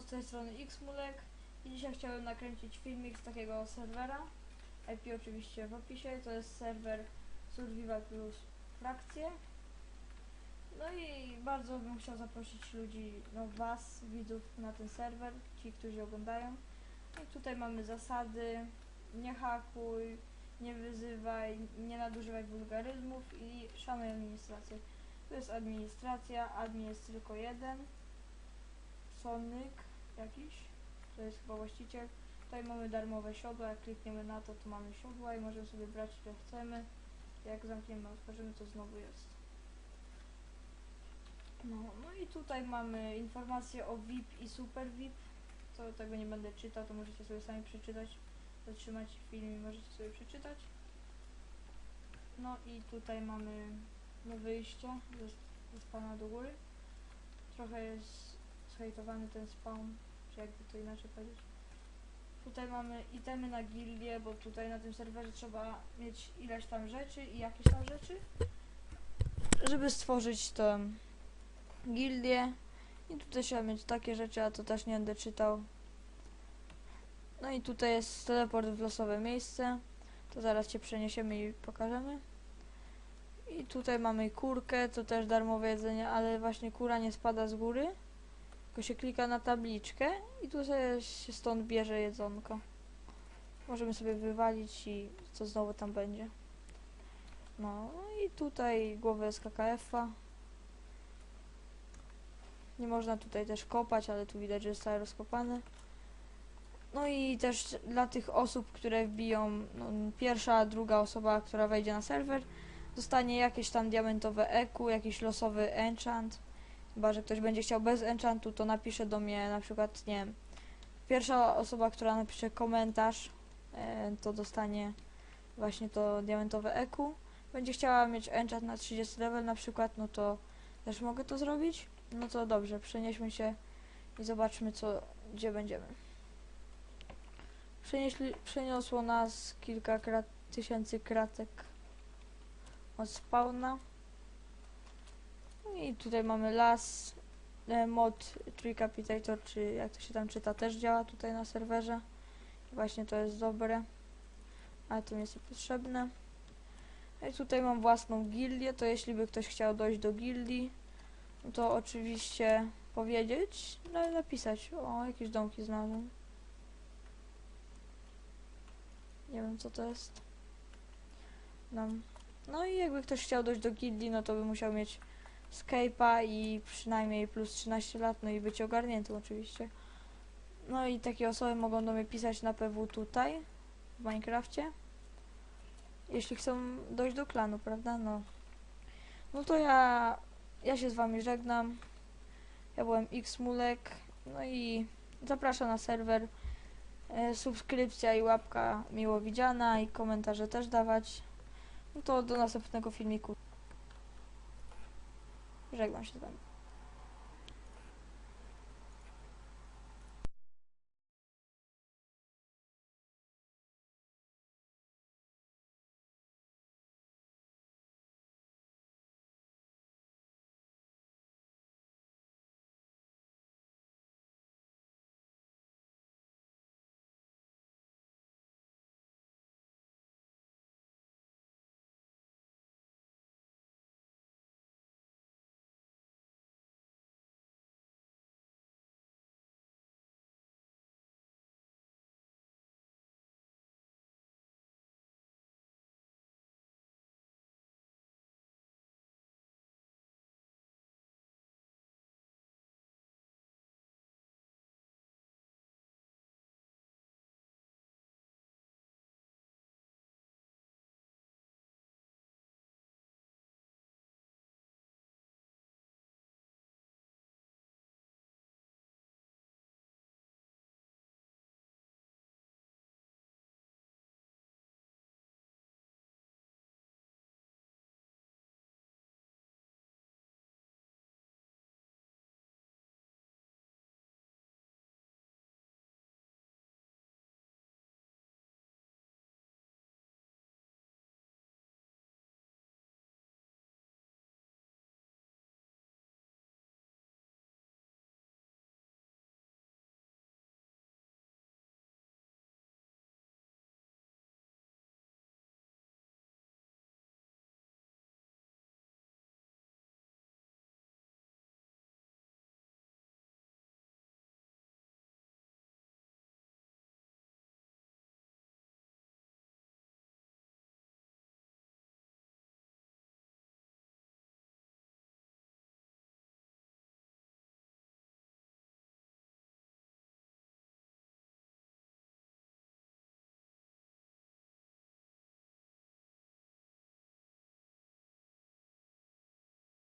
z tej strony Xmulek i dzisiaj chciałem nakręcić filmik z takiego serwera. IP oczywiście w opisie, to jest serwer Survival plus frakcje. No i bardzo bym chciał zaprosić ludzi, no was, widzów na ten serwer, ci, którzy oglądają. I tutaj mamy zasady, nie hakuj, nie wyzywaj, nie nadużywaj wulgaryzmów i szanuj administrację. To jest administracja, admin jest tylko jeden. Sonic jakiś, to jest chyba właściciel. Tutaj mamy darmowe siodła, jak klikniemy na to, to mamy siodła i możemy sobie brać ile chcemy. Jak zamkniemy, otworzymy, to znowu jest. No, no i tutaj mamy informacje o VIP i Super VIP. To tego nie będę czytał, to możecie sobie sami przeczytać. Zatrzymać film i możecie sobie przeczytać. No i tutaj mamy no wyjście ze, ze spawna do góry. Trochę jest zhejtowany ten spawn, czy jakby to inaczej powiedzieć. Tutaj mamy itemy na gildię, bo tutaj na tym serwerze trzeba mieć ileś tam rzeczy i jakieś tam rzeczy, żeby stworzyć tę gildię. I tutaj trzeba mieć takie rzeczy, a to też nie będę czytał. No i tutaj jest teleport w losowe miejsce. To zaraz cię przeniesiemy i pokażemy. I tutaj mamy kurkę, to też darmowe jedzenie, ale właśnie kura nie spada z góry. Tylko się klika na tabliczkę i tu sobie się stąd bierze jedzonko. Możemy sobie wywalić i co znowu tam będzie. No i tutaj głowę SKKF-a. Nie można tutaj też kopać, ale tu widać, że jest cały rozkopany. No i też dla tych osób, które wbiją, no, pierwsza, druga osoba, która wejdzie na serwer, dostanie jakieś tam diamentowe EQ, jakiś losowy enchant. Chyba, że ktoś będzie chciał bez enchantu, to napisze do mnie na przykład, nie wiem, pierwsza osoba, która napisze komentarz, e, to dostanie właśnie to diamentowe EQ. Będzie chciała mieć enchant na 30 level na przykład, no to też mogę to zrobić. No to dobrze, przenieśmy się i zobaczmy, co, gdzie będziemy. Przenieśli, przeniosło nas kilka krat, tysięcy kratek od spawna. I tutaj mamy las. E, mod Tricapitator, czy jak to się tam czyta, też działa tutaj na serwerze. I właśnie to jest dobre. Ale to nie jest potrzebne. No I tutaj mam własną gildię, to jeśli by ktoś chciał dojść do gildii, no to oczywiście powiedzieć, no i napisać. O, jakieś domki znalazłem. Nie wiem co to jest. No. no i jakby ktoś chciał dojść do gildii, no to by musiał mieć Skype'a i przynajmniej plus 13 lat, no i być ogarniętym oczywiście. No i takie osoby mogą do mnie pisać na PW tutaj, w Minecrafcie. Jeśli chcą dojść do klanu, prawda? No. No to ja, ja się z wami żegnam. Ja byłem Xmulek. No i zapraszam na serwer. E, subskrypcja i łapka miło widziana i komentarze też dawać. No to do następnego filmiku. Żegnam się z wami.